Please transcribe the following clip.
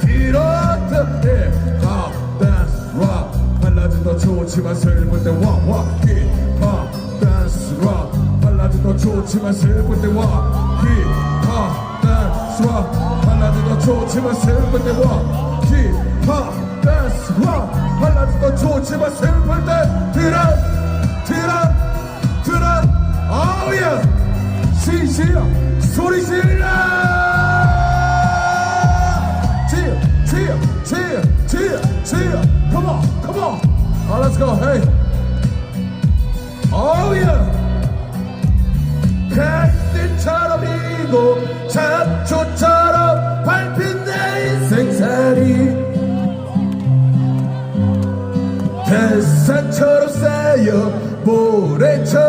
길었던 때 Pop, dance, rock 발라진더 좋지만 슬플 때 와와 Hip-hop, dance, rock 발라진더 좋지만 슬플 때 와 Hip-hop, dance, rock 발라진더 좋지만 슬플 때와 Hip-hop, dance, rock 발라진더 좋지만 슬플 때 드럼, 드럼, 드럼 Oh yeah! 시시야, 소리지 cheer, cheer, cheer. Come on, come on. Oh, let's go. Hey. Oh yeah. 햇빛처럼 이고 잡초처럼 밟힌 내 인생살이 햇살처럼 쌓여 모래처럼